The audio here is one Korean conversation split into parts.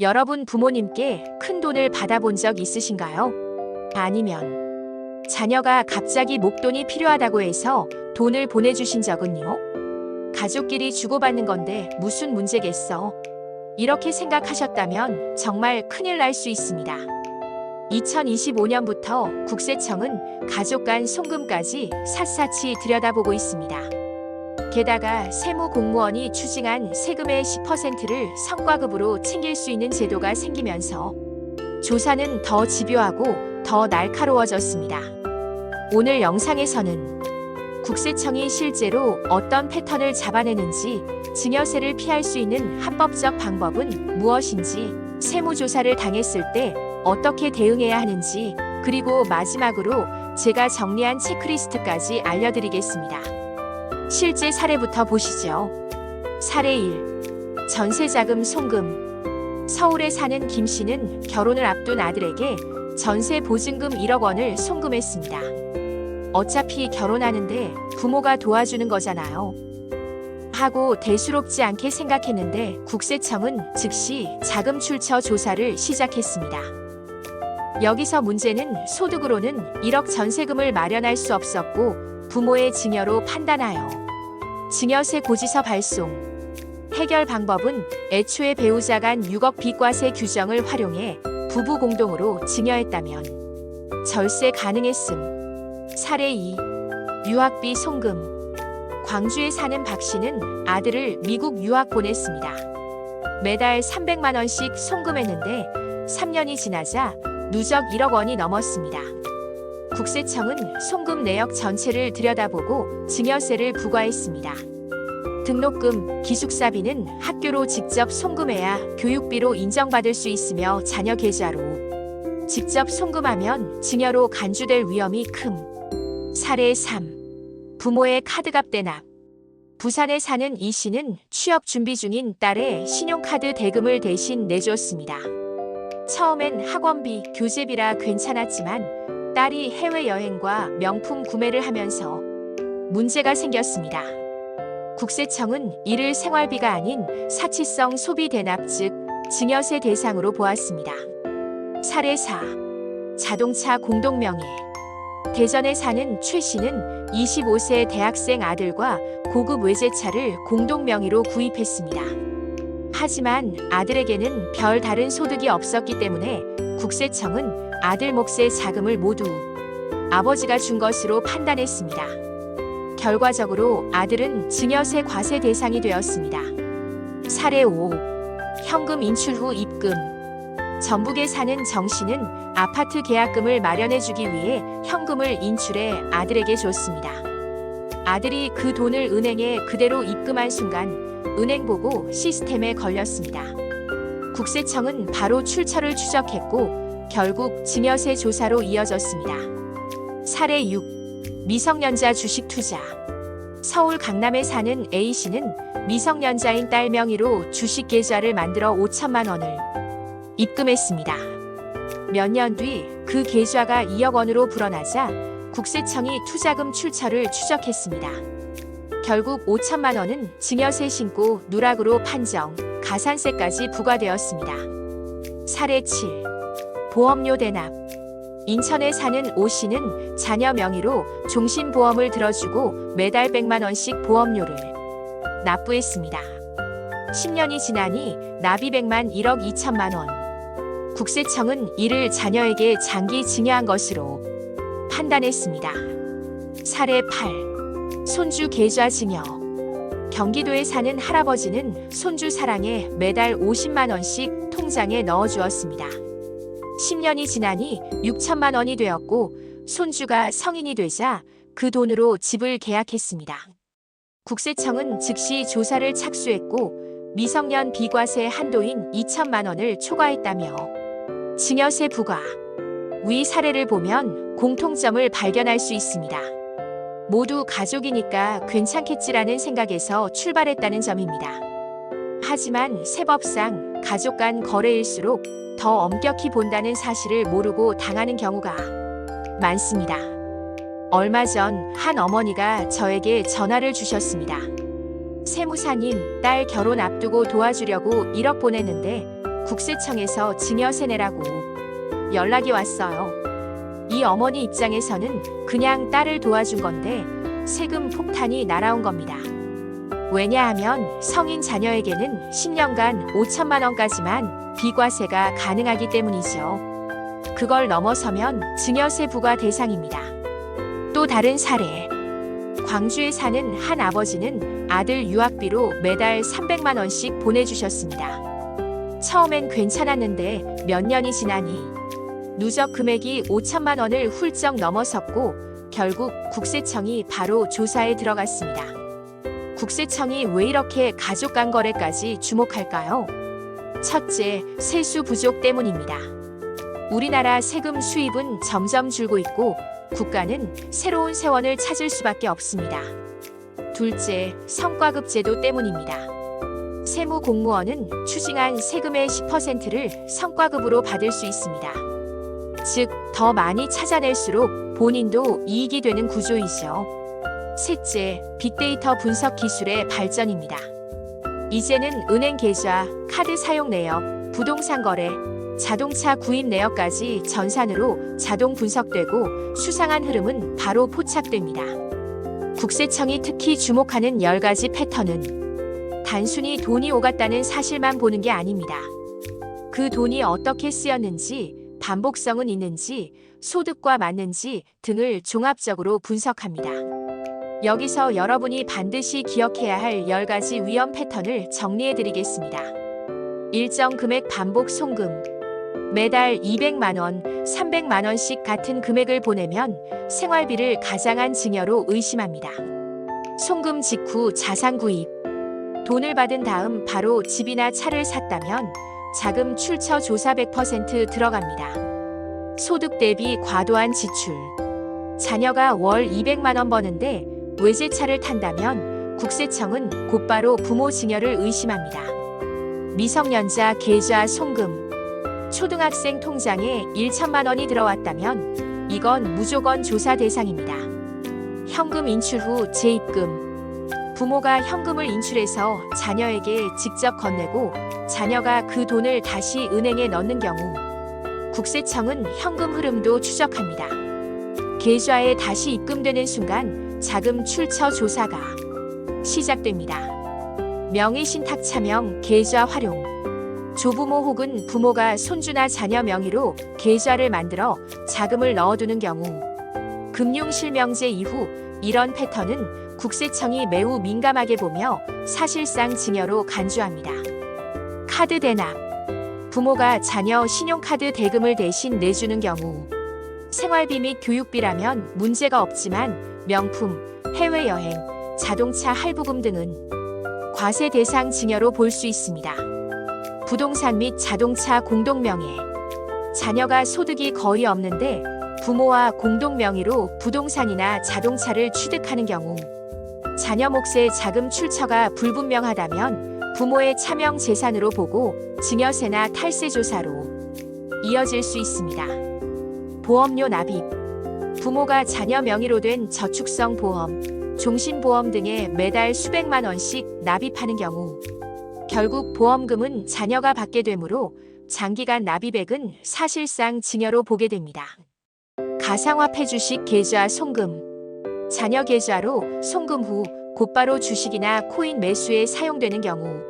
여러분 부모님께 큰 돈을 받아본 적 있으신가요? 아니면 자녀가 갑자기 목돈이 필요하다고 해서 돈을 보내주신 적은요? 가족끼리 주고받는 건데 무슨 문제겠어? 이렇게 생각하셨다면 정말 큰일 날 수 있습니다. 2025년부터 국세청은 가족 간 송금까지 샅샅이 들여다보고 있습니다. 게다가 세무 공무원이 추징한 세금의 10%를 성과급으로 챙길 수 있는 제도가 생기면서 조사는 더 집요하고 더 날카로워졌습니다. 오늘 영상에서는 국세청이 실제로 어떤 패턴을 잡아내는지 증여세를 피할 수 있는 합법적 방법은 무엇인지 세무조사를 당했을 때 어떻게 대응해야 하는지 그리고 마지막으로 제가 정리한 체크리스트까지 알려드리겠습니다. 실제 사례부터 보시죠. 사례 1. 전세자금 송금. 서울에 사는 김 씨는 결혼을 앞둔 아들에게 전세 보증금 1억 원을 송금했습니다. 어차피 결혼하는데 부모가 도와주는 거잖아요. 하고 대수롭지 않게 생각했는데 국세청은 즉시 자금 출처 조사를 시작했습니다. 여기서 문제는 소득으로는 1억 전세금을 마련할 수 없었고 부모의 증여로 판단하여 증여세 고지서 발송. 해결 방법은 애초에 배우자 간 6억 비과세 규정을 활용해 부부 공동으로 증여했다면 절세 가능했음. 사례 2. 유학비 송금. 광주에 사는 박 씨는 아들을 미국 유학 보냈습니다. 매달 300만 원씩 송금했는데 3년이 지나자 누적 1억 원이 넘었습니다. 국세청은 송금 내역 전체를 들여다보고 증여세를 부과했습니다. 등록금, 기숙사비는 학교로 직접 송금해야 교육비로 인정받을 수 있으며 자녀 계좌로 직접 송금하면 증여로 간주될 위험이 큼. 사례 3. 부모의 카드값 대납. 부산에 사는 이 씨는 취업 준비 중인 딸의 신용카드 대금을 대신 내줬습니다. 처음엔 학원비, 교재비라 괜찮았지만 딸이 해외여행과 명품 구매를 하면서 문제가 생겼습니다. 국세청은 이를 생활비가 아닌 사치성 소비 대납 즉 증여세 대상으로 보았습니다. 사례 4. 자동차 공동명의 대전에 사는 최 씨는 25세 대학생 아들과 고급 외제차를 공동명의로 구입했습니다. 하지만 아들에게는 별 다른 소득이 없었기 때문에 국세청은 아들 몫의 자금을 모두 아버지가 준 것으로 판단했습니다. 결과적으로 아들은 증여세 과세 대상이 되었습니다. 사례 5. 현금 인출 후 입금. 전북에 사는 정 씨는 아파트 계약금을 마련해주기 위해 현금을 인출해 아들에게 줬습니다. 아들이 그 돈을 은행에 그대로 입금한 순간 은행 보고 시스템에 걸렸습니다. 국세청은 바로 출처를 추적했고 결국 증여세 조사로 이어졌습니다. 사례 6. 미성년자 주식 투자. 서울 강남에 사는 A씨는 미성년자인 딸 명의로 주식 계좌를 만들어 5천만 원을 입금했습니다. 몇 년 뒤 그 계좌가 2억 원으로 불어나자 국세청이 투자금 출처를 추적했습니다. 결국 5천만 원은 증여세 신고 누락으로 판정, 가산세까지 부과되었습니다. 사례 7. 보험료 대납. 인천에 사는 오 씨는 자녀 명의로 종신보험을 들어주고 매달 100만 원씩 보험료를 납부했습니다. 10년이 지나니 100만 1억 2천만 원. 국세청은 이를 자녀에게 장기 증여한 것으로 판단했습니다. 사례 8. 손주 계좌 증여. 경기도에 사는 할아버지는 손주 사랑에 매달 50만 원씩 통장에 넣어 주었습니다. 10년이 지나니 6천만 원이 되었고 손주가 성인이 되자 그 돈으로 집을 계약했습니다. 국세청은 즉시 조사를 착수했고 미성년 비과세 한도인 2천만 원을 초과했다며 증여세 부과 위 사례를 보면 공통점을 발견할 수 있습니다. 모두 가족이니까 괜찮겠지라는 생각에서 출발했다는 점입니다. 하지만 세법상 가족 간 거래일수록 더 엄격히 본다는 사실을 모르고 당하는 경우가 많습니다. 얼마 전 한 어머니가 저에게 전화를 주셨습니다. 세무사님, 딸 결혼 앞두고 도와주려고 1억 보냈는데 국세청에서 증여세 내라고 연락이 왔어요. 이 어머니 입장에서는 그냥 딸을 도와준 건데 세금 폭탄이 날아온 겁니다. 왜냐하면 성인 자녀에게는 10년간 5천만 원까지만 비과세가 가능하기 때문이죠. 그걸 넘어서면 증여세 부과 대상입니다. 또 다른 사례. 광주에 사는 한 아버지는 아들 유학비로 매달 300만 원씩 보내주셨습니다. 처음엔 괜찮았는데 몇 년이 지나니 누적 금액이 5천만 원을 훌쩍 넘어섰고 결국 국세청이 바로 조사에 들어갔습니다. 국세청이 왜 이렇게 가족 간 거래까지 주목할까요? 첫째, 세수 부족 때문입니다. 우리나라 세금 수입은 점점 줄고 있고 국가는 새로운 세원을 찾을 수밖에 없습니다. 둘째, 성과급 제도 때문입니다. 세무 공무원은 추징한 세금의 10%를 성과급으로 받을 수 있습니다. 즉, 더 많이 찾아낼수록 본인도 이익이 되는 구조이죠. 셋째, 빅데이터 분석 기술의 발전입니다. 이제는 은행 계좌, 카드 사용 내역, 부동산 거래, 자동차 구입 내역까지 전산으로 자동 분석되고 수상한 흐름은 바로 포착됩니다. 국세청이 특히 주목하는 10가지 패턴은 단순히 돈이 오갔다는 사실만 보는 게 아닙니다. 그 돈이 어떻게 쓰였는지, 반복성은 있는지, 소득과 맞는지 등을 종합적으로 분석합니다. 여기서 여러분이 반드시 기억해야 할 10가지 위험 패턴을 정리해 드리겠습니다. 일정 금액 반복 송금. 매달 200만 원, 300만 원씩 같은 금액을 보내면 생활비를 가장한 증여로 의심합니다. 송금 직후 자산 구입. 돈을 받은 다음 바로 집이나 차를 샀다면 자금 출처 조사 100% 들어갑니다. 소득 대비 과도한 지출. 자녀가 월 200만 원 버는데 외제차를 탄다면 국세청은 곧바로 부모 증여를 의심합니다. 미성년자 계좌 송금. 초등학생 통장에 1천만 원이 들어왔다면 이건 무조건 조사 대상입니다. 현금 인출 후 재입금. 부모가 현금을 인출해서 자녀에게 직접 건네고 자녀가 그 돈을 다시 은행에 넣는 경우 국세청은 현금 흐름도 추적합니다. 계좌에 다시 입금되는 순간 자금 출처 조사가 시작됩니다. 명의 신탁 차명 계좌 활용. 조부모 혹은 부모가 손주나 자녀 명의로 계좌를 만들어 자금을 넣어두는 경우 금융실명제 이후 이런 패턴은 국세청이 매우 민감하게 보며 사실상 증여로 간주합니다. 카드 대납. 부모가 자녀 신용카드 대금을 대신 내주는 경우 생활비 및 교육비라면 문제가 없지만 명품, 해외여행, 자동차 할부금 등은 과세 대상 증여로 볼 수 있습니다. 부동산 및 자동차 공동명의 자녀가 소득이 거의 없는데 부모와 공동명의로 부동산이나 자동차를 취득하는 경우 자녀 몫의 자금 출처가 불분명하다면 부모의 차명 재산으로 보고 증여세나 탈세 조사로 이어질 수 있습니다. 보험료 납입 부모가 자녀 명의로 된 저축성 보험, 종신보험 등에 매달 수백만 원씩 납입하는 경우 결국 보험금은 자녀가 받게 되므로 장기간 납입액은 사실상 증여로 보게 됩니다. 가상화폐 주식 계좌 송금 자녀 계좌로 송금 후 곧바로 주식이나 코인 매수에 사용되는 경우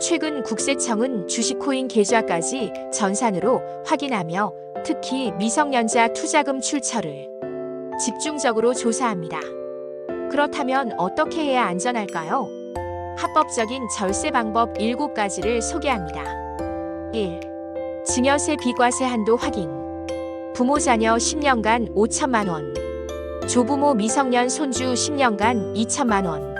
최근 국세청은 주식 코인 계좌까지 전산으로 확인하며 특히 미성년자 투자금 출처를 집중적으로 조사합니다. 그렇다면 어떻게 해야 안전할까요? 합법적인 절세 방법 7가지를 소개합니다. 1. 증여세 비과세 한도 확인. 부모 자녀 10년간 5천만 원. 조부모 미성년 손주 10년간 2천만 원.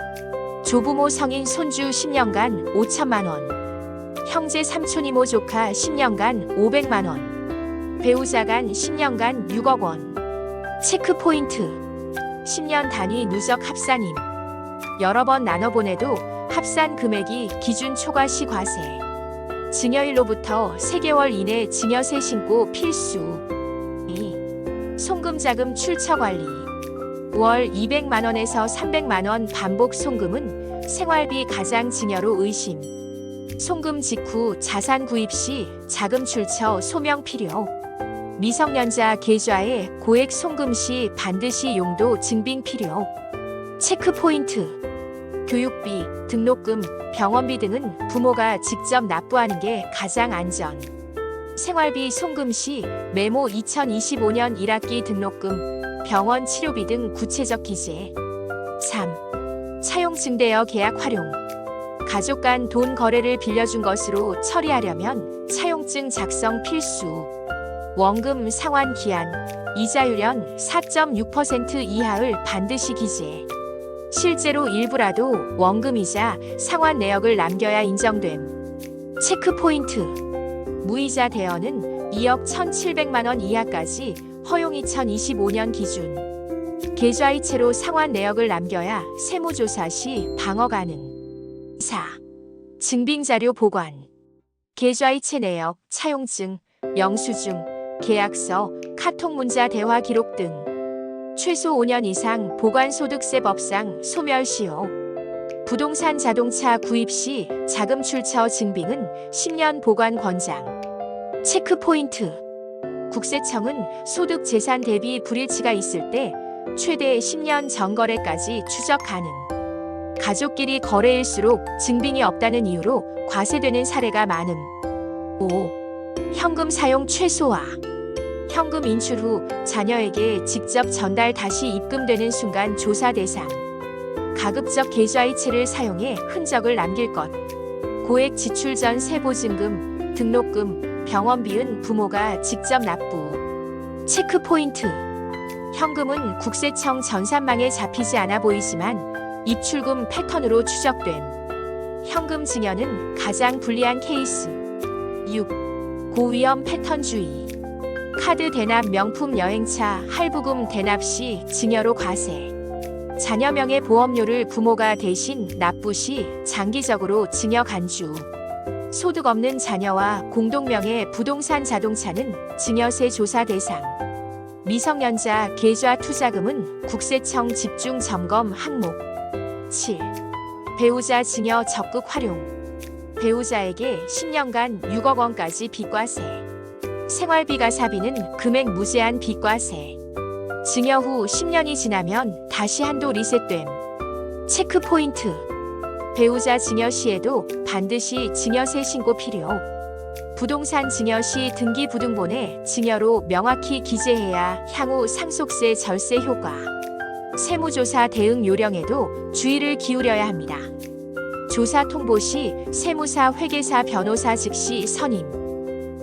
조부모 성인 손주 10년간 5천만 원. 형제 삼촌 이모 조카 10년간 500만 원. 배우자 간 10년간 6억 원. 체크 포인트. 10년 단위 누적 합산임. 여러 번 나눠 보내도 합산 금액이 기준 초과 시 과세. 증여일로부터 3개월 이내 증여세 신고 필수. 2. 송금자금 출처 관리. 월 200만 원에서 300만 원 반복 송금은 생활비 가장 증여로 의심. 송금 직후 자산 구입 시 자금 출처 소명 필요. 미성년자 계좌에 고액 송금 시 반드시 용도 증빙 필요. 체크 포인트. 교육비, 등록금, 병원비 등은 부모가 직접 납부하는 게 가장 안전. 생활비 송금 시 메모 2025년 1학기 등록금, 병원 치료비 등 구체적 기재. 3. 차용 증대여 계약 활용. 가족 간 돈 거래를 빌려준 것으로 처리하려면 차용증 작성 필수. 원금 상환 기한, 이자율연 4.6% 이하를 반드시 기재. 실제로 일부라도 원금이자 상환 내역을 남겨야 인정됨. 체크 포인트. 무이자 대여는 2억 1,700만 원 이하까지 허용 2025년 기준. 계좌이체로 상환 내역을 남겨야 세무조사 시 방어 가능. 4. 증빙자료 보관. 계좌이체 내역, 차용증, 영수증, 계약서, 카톡 문자 대화 기록 등 최소 5년 이상 보관소득세법상 소멸시효. 부동산 자동차 구입 시 자금 출처 증빙은 10년 보관 권장. 체크 포인트. 국세청은 소득 재산 대비 불일치가 있을 때 최대 10년 전거래까지 추적 가능. 가족끼리 거래일수록 증빙이 없다는 이유로 과세되는 사례가 많음. 5. 현금 사용 최소화. 현금 인출 후 자녀에게 직접 전달 다시 입금되는 순간 조사 대상. 가급적 계좌이체를 사용해 흔적을 남길 것. 고액 지출 전 세보증금, 등록금, 병원비은 부모가 직접 납부. 체크 포인트. 현금은 국세청 전산망에 잡히지 않아 보이지만 입출금 패턴으로 추적됨. 현금 증여는 가장 불리한 케이스. 6. 고위험 패턴 주의. 카드 대납 명품 여행차 할부금 대납 시 증여로 과세. 자녀명의 보험료를 부모가 대신 납부 시 장기적으로 증여 간주. 소득 없는 자녀와 공동명의 부동산 자동차는 증여세 조사 대상. 미성년자 계좌 투자금은 국세청 집중 점검 항목. 7. 배우자 증여 적극 활용. 배우자에게 10년간 6억 원까지 비과세. 생활비 가 사비는 금액 무제한 비과세. 증여 후 10년이 지나면 다시 한도 리셋됨. 체크 포인트. 배우자 증여 시에도 반드시 증여세 신고 필요. 부동산 증여 시 등기부등본에 증여로 명확히 기재해야 향후 상속세 절세 효과. 세무조사 대응 요령에도 주의를 기울여야 합니다. 조사 통보 시 세무사 회계사 변호사 즉시 선임.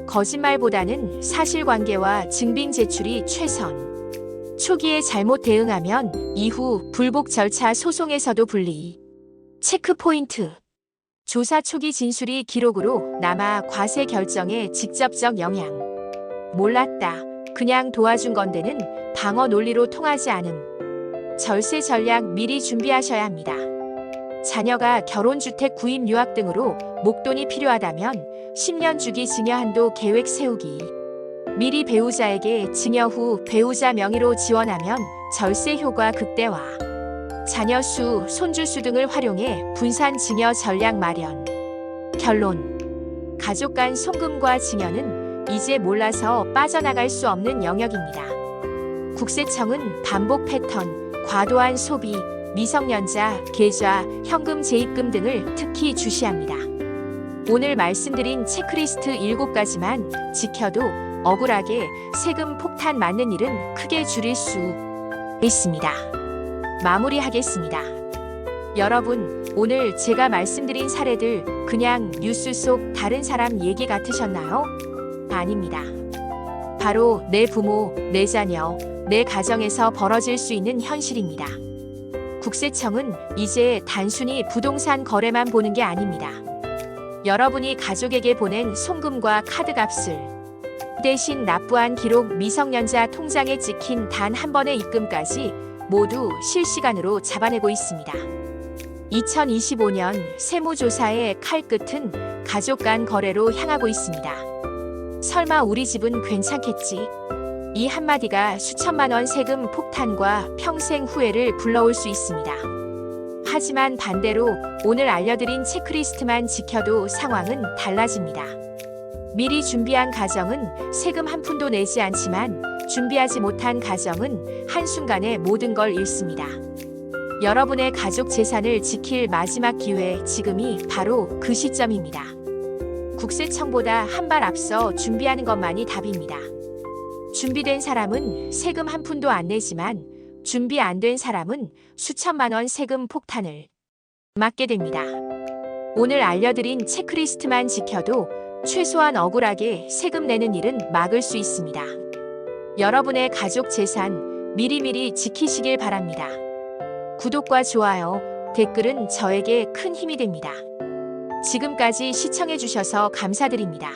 거짓말보다는 사실관계와 증빙 제출이 최선. 초기에 잘못 대응하면 이후 불복 절차 소송에서도 불리. 체크 포인트. 조사 초기 진술이 기록으로 남아 과세 결정에 직접적 영향. 몰랐다. 그냥 도와준 건데는 방어 논리로 통하지 않음. 절세 전략 미리 준비하셔야 합니다. 자녀가 결혼주택 구입 유학 등으로 목돈이 필요하다면 10년 주기 증여 한도 계획 세우기. 미리 배우자에게 증여 후 배우자 명의로 지원하면 절세 효과 극대화. 자녀 수, 손주 수 등을 활용해 분산 증여 전략 마련. 결론. 가족 간 송금과 증여는 이제 몰라서 빠져나갈 수 없는 영역입니다. 국세청은 반복 패턴, 과도한 소비, 미성년자, 계좌, 현금 재입금 등을 특히 주시합니다. 오늘 말씀드린 체크리스트 7가지만 지켜도 억울하게 세금 폭탄 맞는 일은 크게 줄일 수 있습니다. 마무리하겠습니다. 여러분, 오늘 제가 말씀드린 사례들 그냥 뉴스 속 다른 사람 얘기 같으셨나요? 아닙니다. 바로 내 부모, 내 자녀, 내 가정에서 벌어질 수 있는 현실입니다. 국세청은 이제 단순히 부동산 거래만 보는 게 아닙니다. 여러분이 가족에게 보낸 송금과 카드 값을 대신 납부한 기록 미성년자 통장에 찍힌 단 한 번의 입금까지 모두 실시간으로 잡아내고 있습니다. 2025년 세무조사의 칼끝은 가족 간 거래로 향하고 있습니다. 설마 우리 집은 괜찮겠지? 이 한마디가 수천만 원 세금 폭탄과 평생 후회를 불러올 수 있습니다. 하지만 반대로 오늘 알려드린 체크리스트만 지켜도 상황은 달라집니다. 미리 준비한 가정은 세금 한 푼도 내지 않지만 준비하지 못한 가정은 한순간에 모든 걸 잃습니다. 여러분의 가족 재산을 지킬 마지막 기회 지금이 바로 그 시점입니다. 국세청보다 한 발 앞서 준비하는 것만이 답입니다. 준비된 사람은 세금 한 푼도 안 내지만 준비 안 된 사람은 수천만 원 세금 폭탄을 맞게 됩니다. 오늘 알려드린 체크리스트만 지켜도 최소한 억울하게 세금 내는 일은 막을 수 있습니다. 여러분의 가족 재산 미리미리 지키시길 바랍니다. 구독과 좋아요, 댓글은 저에게 큰 힘이 됩니다. 지금까지 시청해주셔서 감사드립니다.